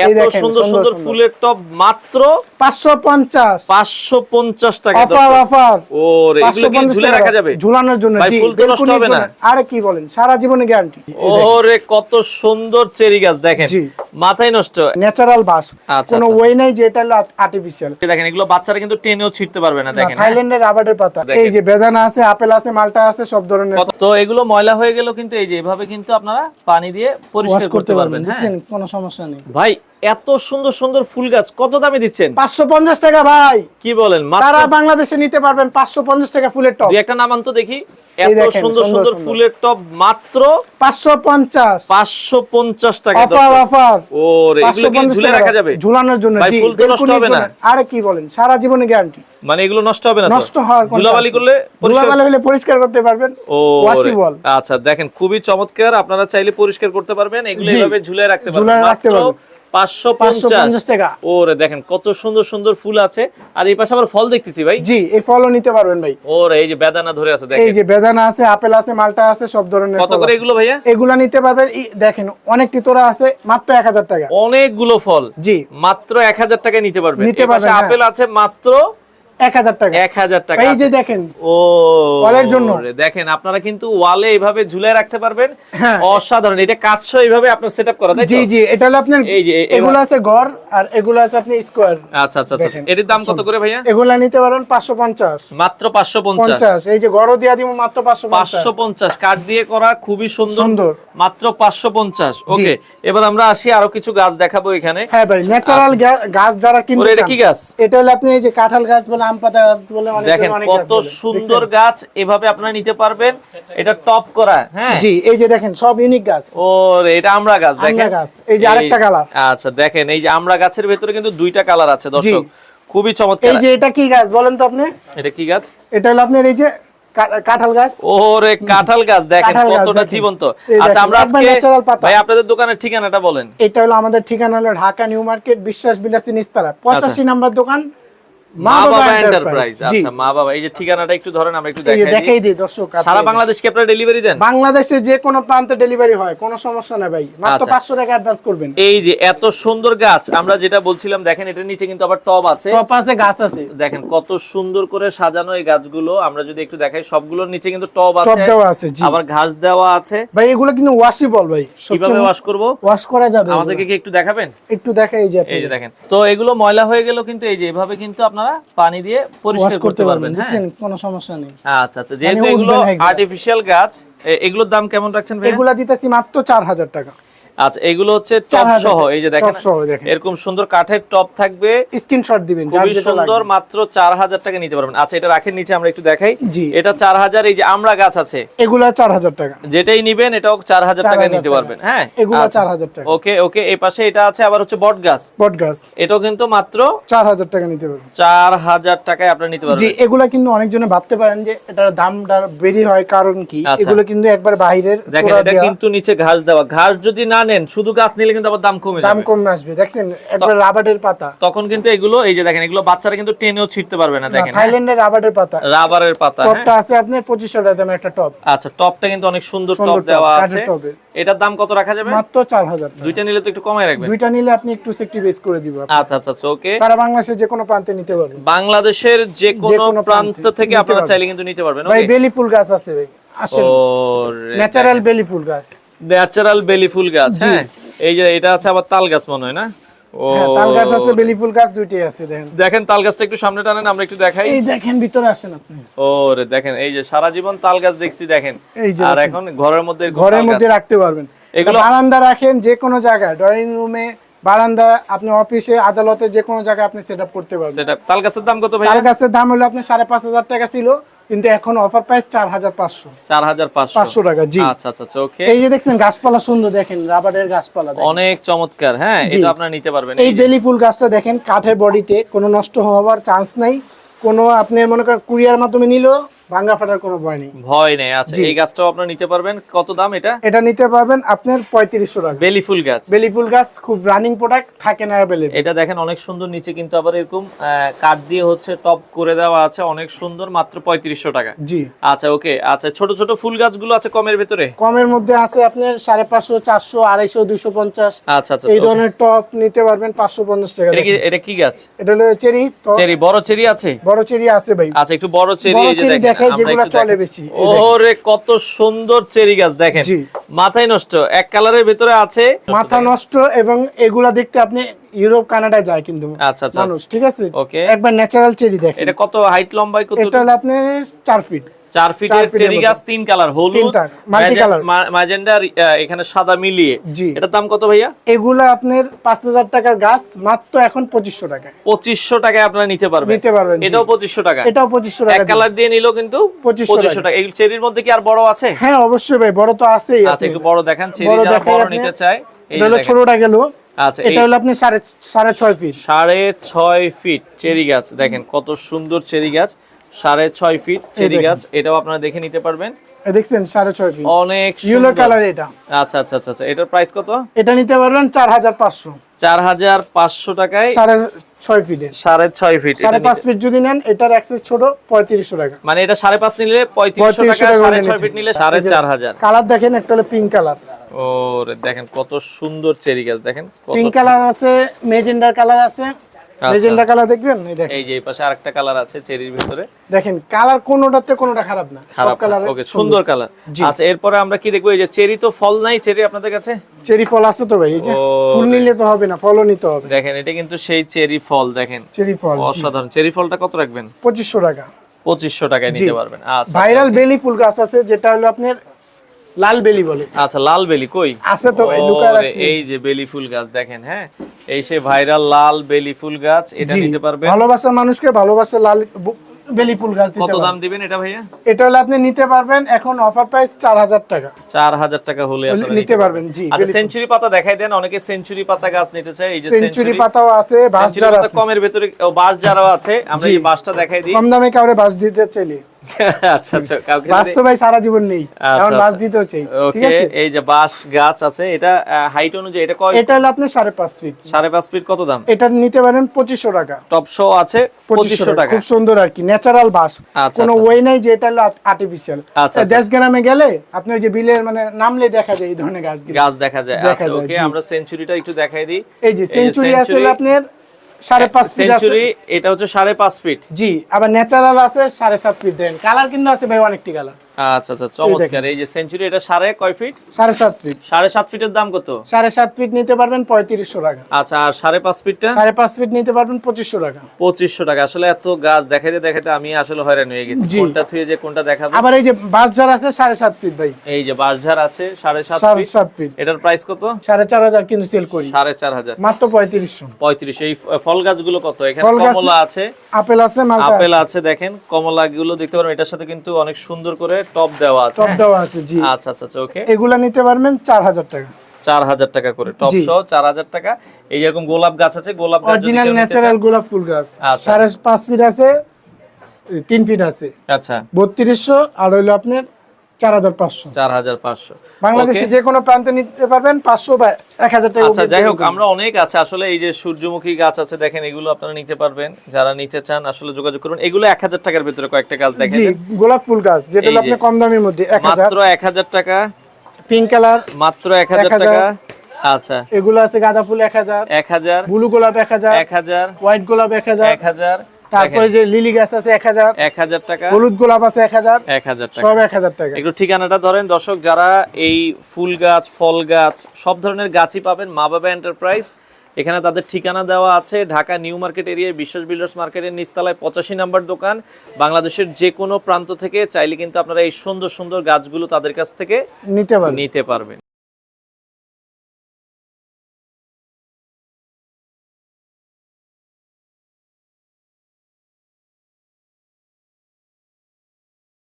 এই এত সুন্দর সুন্দর ফুলের টপ মাত্র পাঁচশো পঞ্চাশ। পাঁচশো পঞ্চাশ টাকা অফার অফার। ওরে এগুলো কি ঝুলে রাখা যাবে? ঝুলানোর জন্য ভাই, ফুল তো নষ্ট হবে না? আরে কি বলেন সারা জীবনে গ্যারান্টি ওরে কত সুন্দর চেরি গাছ দেখেন। মাথায় নষ্ট। ন্যাচারাল বাস আচ্ছা, কোনো আচ্ছা। ওয়ে নাই যে এটা আর্টিফিশিয়াল দেখেন এগুলো বাচ্চারা কিন্তু টেনেও ছিটতে পারবে না দেখেন? থাইল্যান্ডের রাবারের পাতা। এই যে বেদানা আছে আপেল আছে মালটা আছে সব ধরনের তো এগুলো ময়লা হয়ে গেল কিন্তু এই যে এভাবে কিন্তু আপনারা পানি দিয়ে পরিষ্কার করতে পারবেন হ্যাঁ? কোনো সমস্যা নেই। ভাই এত সুন্দর সুন্দর ফুল গাছ কত দামে দিচ্ছেন? পাঁচশো পঞ্চাশ টাকা ভাই। কি বলেন তারা বাংলাদেশে নিতে পারবেন পাঁচশো পঞ্চাশ টাকা ফুলের টপ। একটা নামান তো দেখি। এত সুন্দর সুন্দর সুন্দর সুন্দর। ফুলের টপ মাত্র পাঁচশো পঞ্চাশ। পাঁচশো পঞ্চাশ টাকা অফার অফার। ওরে ঝুলে রাখা যাবে? ঝুলানোর জন্য ফুল তো নষ্ট হবে না? আরে কি বলেন সারা জীবনে গ্যারান্টি মানে এগুলো নষ্ট হবে না নষ্ট হওয়ার ধুলাবালি করলে পরিষ্কার ধুলাবালি হলে পরিষ্কার করতে পারবেন। ও ওয়াশিবল আচ্ছা দেখেন খুবই চমৎকার। আপনারা চাইলে পরিষ্কার করতে পারবেন। এগুলো। এভাবে ঝুলে রাখতে পারবেন। রাখতে পারবেন। পাঁচশো পাঁচশো পঞ্চাশ পঞ্চাশ টাকা। ওরে দেখেন কত সুন্দর সুন্দর ফুল আছে। আর এই পাশে আবার ফল দেখতেছি ভাই। জি এই ফলও নিতে পারবেন ভাই। ওরে এই যে বেদানা ধরে আছে এই যে বেদানা আছে আপেল আছে মালটা আছে সব ধরনের কত করে এগুলো ভাইয়া? এগুলা নিতে পারবেন। দেখেন অনেক তিতরা আছে মাত্র এক হাজার টাকা। অনেকগুলো ফল। জি। মাত্র এক হাজার টাকায় নিতে পারবেন। নিতে এই পারবেন, হ্যাঁ। আপেল আছে মাত্র এক হাজার টাকা এক হাজার টাকা এই যে দেখেন ও ওয়ালের জন্য। দেখেন আপনারা কিন্তু ওয়ালে এইভাবে ঝুলে রাখতে পারবেন হ্যাঁ। অসাধারণ এটা কাটছো এইভাবে আপনার সেটআপ করা তাই জি জি এটা হলো আপনার এই যে, এগুলো আছে গড় আর এগুলো আছে আপনি স্কোয়ার আচ্ছা আচ্ছা আচ্ছা। দেখেন, দাম কত করে ভাইয়া? এগুলা নিতে পারেন পাঁচশো পঞ্চাশ। মাত্র পাঁচশো পঞ্চাশ। পঞ্চাশ। এই যে দিয়া দিব মাত্র পাঁচশো পাঁচশো পঞ্চাশ। কাঠ দিয়ে করা খুবই সুন্দর। সুন্দর। মাত্র পাঁচশো পঞ্চাশ। ওকে এবার আমরা আসি আরও কিছু গাছ দেখাবো এখানে। হ্যাঁ ভাই ন্যাচারাল গাছ যারা কিনতে এটা কি গাছ? এটা হলো আপনি এই যে কাঁঠাল গাছ বলে আম পাতা গাছ বলে অনেক দেখেন কত সুন্দর গাছ এভাবে আপনারা নিতে পারবেন। এটা টপ করা হ্যাঁ? জি এই যে দেখেন সব ইউনিক গাছ। ওর এটা আমরা গাছ দেখেন। গাছ। এই যে আরেকটা colour। আচ্ছা দেখেন এই যে আমরা গাছের ভেতরে কিন্তু দুইটা কালার আছে দর্শক। খুবই চমৎকার। এই যে এটা কি গাছ বলেন তো আপনি? এটা কি গাছ? এটা হলো আপনার এই যে কাঁঠাল গাছ। ওরে কাঁঠাল গাছ। দেখেন কতটা জীবন্ত। আচ্ছা আমরা আজকে ভাই আপনাদের দোকানের ঠিকানাটা বলেন। এটা হলো আমাদের ঠিকানা হলো ঢাকা নিউ মার্কেট বিশ্বাস বিলাসী নিস্তারা। পঁচাশি নাম্বার দোকান মা বাবা এন্টারপ্রাইজ আচ্ছা মা বাবা এই যে ঠিকানাটা একটু ধরেন আমরা একটু দেখাই দেখাই দিই দর্শক সারা বাংলাদেশ কি আপনারা ডেলিভারি দেন? বাংলাদেশে যে কোনো প্রান্তে ডেলিভারি হয় কোনো সমস্যা নেই ভাই। মাত্র আচ্ছা। পাঁচশো টাকা অ্যাডভান্স করবেন। এই যে এত সুন্দর গাছ আমরা যেটা বলছিলাম দেখেন এটার নিচে কিন্তু আবার টব আছে। টপ আছে গাছ আছে। দেখেন কত সুন্দর করে সাজানো এই গাছগুলো আমরা যদি একটু দেখাই সবগুলোর নিচে কিন্তু টব আছে দেওয়া আছে জি। আবার ঘাস দেওয়া আছে। ভাই এগুলো কিন্তু ওয়াশিবল ভাই কীভাবে ওয়াশ করব? ওয়াশ করা যাবে আমাদেরকে কি একটু দেখাবেন? একটু দেখাই এই যে এই যে দেখেন। তো এগুলো ময়লা হয়ে গেল কিন্তু এই যে এভাবে কিন্তু আপনারা পানি দিয়ে পরিষ্কার করতে পারবেন হ্যাঁ। কোনো সমস্যা নেই। আচ্ছা আচ্ছা যেহেতু এগুলো আর্টিফিশিয়াল গাছ এগুলোর দাম কেমন রাখছেন ভাই এগুলো দিতেছি মাত্র চার হাজার টাকা। আচ্ছা এগুলো হচ্ছে টপ সহ। এই যে দেখেন। এরকম সুন্দর কাঠের টপ থাকবে। স্ক্রিনশট দিবেন খুবই সুন্দর মাত্র চার হাজার টাকা নিতে পারবেন। আচ্ছা এটা রাখেন নিচে আমরা একটু দেখাই। জি। এটা চার হাজার এই যে আমরা গাছ আছে। এগুলা চার হাজার টাকা। যেটাই নিবেন এটাও চার হাজার টাকা নিতে পারবেন। হ্যাঁ? এগুলা 4,000 টাকা। ওকে ওকে এই পাশে এটা আছে আবার হচ্ছে বট গাছ। বট গাছ। এটাও কিন্তু মাত্র চার হাজার টাকা নিতে পারবেন। চার হাজার টাকায় আপনারা নিতে জি পারবেন এগুলা কিন্তু অনেকজনে ভাবতে পারেন যে এটার দামটা বেরি হয় কারণ কি? আচ্ছা। এগুলো কিন্তু একবার বাইরের দেখেন এটা কিন্তু নিচে ঘাস দেওয়া। ঘাস যদি না নেন শুধু গাছ নিলে কিন্তু আবার দাম কমে দাম কমে আসবে। দেখছেন একবার রাবারের পাতা। তখন কিন্তু এগুলো এই যে দেখেন এগুলো বাচ্চারা কিন্তু টেনেও ছিটতে পারবে না দেখেন হ্যাঁ? থাইল্যান্ডের রাবারের পাতা। রাবারের পাতা হ্যাঁ? টপটা আছে আপনার পঁচিশশো টাকা দামের একটা টপ। আচ্ছা টপটা কিন্তু অনেক সুন্দর টপ দেওয়া আছে। এটার দাম কত রাখা যাবে? মাত্র চার হাজার টাকা। দুইটা নিলে তো একটু কমাই রাখবেন। দুইটা নিলে আপনি একটু সেফটি বেস করে দিব আপনি। আচ্ছা আচ্ছা ওকে। সারা বাংলাদেশে যে কোনো প্রান্তে নিতে পারবেন। বাংলাদেশের যে কোনো প্রান্ত থেকে আপনারা চাইলে কিন্তু নিতে পারবেন ভাই বেলি ফুল গাছ আছে ভাই। আসেন। ন্যাচারাল বেলি ফুল গাছ। ন্যাচারাল বেলি ফুল গাছ হ্যাঁ? এই যে এটা আছে আবার তাল গাছ মনে হয় না? ও। হ্যাঁ তাল গাছ আছে বেলি ফুল গাছ দুইটাই আছে দেখেন। দেখেন তাল গাছটা একটু সামনে টানেন আমরা একটু দেখাই। এই দেখেন ভিতরে আসেন আপনি। ওরে দেখেন এই যে সারা জীবন তাল গাছ দেখছি দেখেন। আর এখন ঘরের মধ্যে ঘরের মধ্যে রাখতে পারবেন। এগুলো- এগুলো বারান্দা রাখেন যে কোনো জায়গায় ড্রয়িং রুমে বারান্দা আপনি অফিসে আদালতে যে কোনো জায়গায় আপনি সেট করতে পারবেন। সেটা তাল গাছের দাম কত ভাই তাল গাছের দাম হলো আপনার সাড়ে পাঁচ হাজার টাকা ছিল কিন্তু এখন অফার প্রাইস চার হাজার পাঁচশো। চার হাজার পাঁচশো। পাঁচশো টাকা জি। আচ্ছা আচ্ছা আচ্ছা ওকে এই যে দেখছেন গাছপালা সুন্দর দেখেন রাবারের গাছপালা অনেক চমৎকার হ্যাঁ। এটা আপনারা নিতে পারবেন। এই এই বেলি ফুল গাছটা দেখেন কাঠের বডিতে কোনো নষ্ট হওয়ার চান্স নাই। কোনো আপনি মনে করেন কুরিয়ার মাধ্যমে নিলেও ভাঙ্গা ফাটার কোনো ভয় নেই। ভয় নেই আচ্ছা এই গাছটাও নিতে পারবেন। কত দাম এটা? এটা নিতে পারবেন আপনার পঁয়ত্রিশশো টাকা। বেলি ফুল গাছ। বেলি ফুল গাছ খুব রানিং প্রোডাক্ট থাকে না এটা দেখেন অনেক সুন্দর নিচে কিন্তু আবার এরকম কাঠ দিয়ে হচ্ছে টপ করে দেওয়া আছে অনেক সুন্দর মাত্র পঁয়ত্রিশশো টাকা। জি। আচ্ছা ওকে আচ্ছা ছোট ছোট ফুল গাছগুলো আছে কমের ভেতরে? কমের মধ্যে আছে আপনার সাড়ে পাঁচশো চারশো আড়াইশো দুইশো পঞ্চাশ। আচ্ছা আচ্ছা এই ধরনের টপ নিতে পারবেন পাঁচশো পঞ্চাশ টাকা এটা কি এটা কি গাছ? এটা হলো চেরি চেরি বড় চেরি আছে? বড় চেরি আছে ভাই। আচ্ছা একটু বড় চেরি এই যে দেখেন। দেখাই, যেগুলো চলে বেশি, ওরে কত সুন্দর চেরি গাছ দেখেন। মাথায় নষ্ট এক কালারের ভেতরে আছে। মাথা নষ্ট এবং এগুলা দেখতে আপনি ইউরোপ কানাডায় যায় কিন্তু আচ্ছা, আচ্ছা, মানুষ ঠিক আছে? ওকে। একবার ন্যাচারাল চেরি দেখেন। এটা কত হাইট লম্বাই কত এটা হলো আপনি চার ফিট চার ফিটের চার গাছ তিন কালার হলুদ ম্যাজেন্ডা এখানে সাদা মিলিয়ে। এটার দাম কত ভাইয়া? এগুলা আপনার পাঁচ হাজার টাকার গাছ মাত্র এখন পঁচিশশো টাকা পঁচিশশো টাকায় আপনারা নিতে পারবেন। নিতে পারবেন, এটাও পঁচিশশো টাকা। এটাও পঁচিশশো টাকা কালার দিয়ে। নিলেও কিন্তু পঁচিশশো টাকা। এই চেরির মধ্যে কি আর বড় আছে? হ্যাঁ অবশ্যই ভাই বড় তো আছেই আচ্ছা একটু বড় দেখান চেরি বড় যারা বড় নিতে চায় ছোটটা গেল। আচ্ছা এটা হলো আপনি সাড়ে সাড়ে ছয় ফিট সাড়ে ছয় ফিট চেরি গাছ দেখেন কত সুন্দর চেরি গাছ। সাড়ে ছয় ফিট চেরি গাছ এটাও আপনারা দেখে নিতে পারবেন। দেখছেন সাড়ে ছয় ফিট অনেক ইউলো কালার এটা। আচ্ছা আচ্ছা আচ্ছা এটার প্রাইস কত? এটা নিতে পারবেন চার হাজার পাঁচশো। চার হাজার পাঁচশো টাকায় সাড়ে ছয় ফিটের সাড়ে ছয় ফিট সাড়ে পাঁচ ফিট যদি নেন এটার অ্যাক্সেস ছোট পঁয়ত্রিশশো টাকা। মানে এটা সাড়ে পাঁচ নিলে পঁয়ত্রিশশো টাকা টাকা সাড়ে ছয় ফিট নিলে সাড়ে চার হাজার। কালার দেখেন একটা হলো পিঙ্ক কালার ওরে দেখেন কত সুন্দর চেরি গাছ দেখেন পিঙ্ক কালার আছে মেজেন্ডার কালার আছে। আচ্ছা। কালার দেখবেন? এই দেখেন। এই যে এই পাশে আরেকটা কালার আছে চেরির ভিতরে। দেখেন কালার কোনোটাতে কোনোটা খারাপ না। খারাপ কালার ওকে সুন্দর। কালার আচ্ছা এরপরে আমরা কি দেখব? এই যে চেরি তো ফল নাই চেরি আপনাদের কাছে? চেরি ফল আছে তো ভাই এই যে ফুল নিলে তো হবে না ফলও নিতে হবে। দেখেন এটা কিন্তু সেই চেরি ফল দেখেন। চেরি ফল অসাধারণ। চেরি ফলটা কত রাখবেন? পঁচিশশো টাকা। পঁচিশশো টাকায় নিতে পারবেন। আচ্ছা ভাইরাল বেলি ফুল গাছ আছে যেটা হলো আপনার লাল বেলি বলে। আচ্ছা লাল বেলি কই? আছে তো ভাই লুকায় এই যে বেলি ফুল গাছ দেখেন হ্যাঁ? এই সে ভাইরাল লাল বেলি ফুল গাছ এটা নিতে পারবেন? ভালোবাসার মানুষকে ভালোবাসা লাল বেলি ফুল গাছ কত দাম দিবেন এটা ভাইয়া? এটা হলো আপনি নিতে পারবেন এখন অফার প্রাইস চার হাজার টাকা। চার হাজার টাকা হলে আপনারা নিতে পারবেন জি আচ্ছা সেঞ্চুরি পাতা দেখাই দেন অনেকে সেঞ্চুরি পাতা গাছ নিতে চায় এই যে সেঞ্চুরি পাতাও আছে ঝাড় পাতা আছে। কমের ভেতরে ও, বাঁশ যারাও আছে আমরা। এই বাঁশটা দেখাই দিই। কম দামে কাউরে বাঁশ দিতে চাইলে। আচ্ছা আচ্ছা কাউকে বাঁশ তো ভাই সারা জীবন নেই। আচ্ছা, এখন বাঁশ। দিতেও ঠিক আছে? এই যে বাঁশ গাছ আছে এটা হাইট অনুযায়ী এটা কয় এটা হলো আপনার সাড়ে পাঁচ ফিট সাড়ে পাঁচ ফিট কত দাম? এটা নিতে পারেন পঁচিশশো টাকা। টপ শো আছে পঁচিশশো টাকা। খুব সুন্দর আর কি ন্যাচারাল কোনো। ওয়ে নাই যে এটা হলো আর্টিফিশিয়াল আচ্ছা, আচ্ছা। দেশ গ্রামে গেলে আপনি ওই যে বিলের মানে নামলে দেখা যায় এই ধরনের গাছ গাছ দেখা যায়। আচ্ছা ওকে আমরা সেঞ্চুরিটা একটু দেখাই দিই। এই যে সেঞ্চুরি আছে আপনার সাড়ে পাঁচ ফিট সেঞ্চুরি এটা হচ্ছে সাড়ে পাঁচ ফিট জি আবার ন্যাচারাল আছে সাড়ে সাত ফিট দেন। কালার কিন্তু আছে ভাই অনেকটি কালার আচ্ছা আচ্ছা চমৎকার। এই যে সেঞ্চুরি এটা সাড়ে কয় ফিট সাড়ে সাত ফিট সাড়ে সাত ফিটের দাম কত? সাড়ে সাত ফিট নিতে পারবেন পঁয়ত্রিশশো টাকা। আচ্ছা আর সাড়ে পাঁচ ফিটটা সাড়ে পাঁচ ফিট নিতে পারবেন পঁচিশশো টাকা। পঁচিশশো টাকা। আসলে এত গাছ দেখাইতে দেখাইতে আমি আসলে হয়রান হয়ে গেছি। কোনটা থুয়ে যে কোনটা দেখাবো? আবার এই যে আছে সাড়ে সাত ফিট ভাই। এই যে বাঁশঝাড় আছে সাড়ে সাত ফিট সাত ফিট এটার প্রাইস কত? সাড়ে চার হাজার কিন্তু সেল করি। সাড়ে চার হাজার। মাত্র পঁয়ত্রিশশো। পঁয়ত্রিশ এই ফল গাছগুলো কত? এখানে কমলা আছে। আপেল আছে আপেল আছে। দেখেন। কমলা গুলো দেখতে পারেন এটার সাথে কিন্তু অনেক সুন্দর করে টপ দেওয়া আছে। টপ দেওয়া আছে জি। আচ্ছা আচ্ছা আচ্ছা ওকে। এগুলা নিতে পারবেন চার হাজার টাকা। চার হাজার টাকা করে টপ। সহ চার হাজার টাকা। এই যেরকম গোলাপ গাছ আছে গোলাপ গাছ অরিজিনাল ন্যাচারাল গোলাপ ফুল গাছ। আচ্ছা। সাড়ে পাঁচ ফিট আছে তিন ফিট আছে। আচ্ছা। বত্রিশশো আর হলো আপনার চার হাজার পাঁচশো। চার হাজার পাঁচশো। বাংলাদেশে যে কোনো প্রান্তে নিতে পারবেন পাঁচশো বা এক হাজার টাকা আচ্ছা যাই হোক আমরা অনেক আছে। আসলে এই যে সূর্যমুখী গাছ আছে দেখেন এগুলো আপনারা নিতে পারবেন। যারা নিতে চান আসলে যোগাযোগ করবেন এগুলো এক হাজার টাকার ভিতরে কয়েকটা গাছ দেখেন। গোলাপ ফুল গাছ যেটা এই আপনার কম দামের মধ্যে মাত্র এক হাজার টাকা। পিঙ্ক কালার মাত্র এক হাজার। টাকা। আচ্ছা। এগুলো আছে গাঁদা ফুল এক হাজার। এক হাজার। ব্লু গোলাপ এক হাজার। এক হাজার। হোয়াইট গোলাপ এক হাজার। এক হাজার। তারপরে যে লিলি গাছ আছে এক হাজার এক হাজার টাকা। হলুদ গোলাপ আছে এক হাজার এক হাজার টাকা। সব এক হাজার টাকা। একটু ঠিকানাটা ধরেন দর্শক যারা এই ফুল গাছ ফল গাছ সব ধরনের গাছই পাবেন মা বাবা এন্টারপ্রাইজ। এখানে তাদের ঠিকানা দেওয়া আছে ঢাকা নিউ মার্কেট এরিয়ায় বিশ্বাস বিল্ডার্স মার্কেটের নিচতলায় পঁচাশি নাম্বার দোকান। বাংলাদেশের যে কোনো প্রান্ত থেকে চাইলে কিন্তু আপনারা এই সুন্দর সুন্দর গাছগুলো তাদের কাছ থেকে নিতে পারবেন। নিতে পারবেন।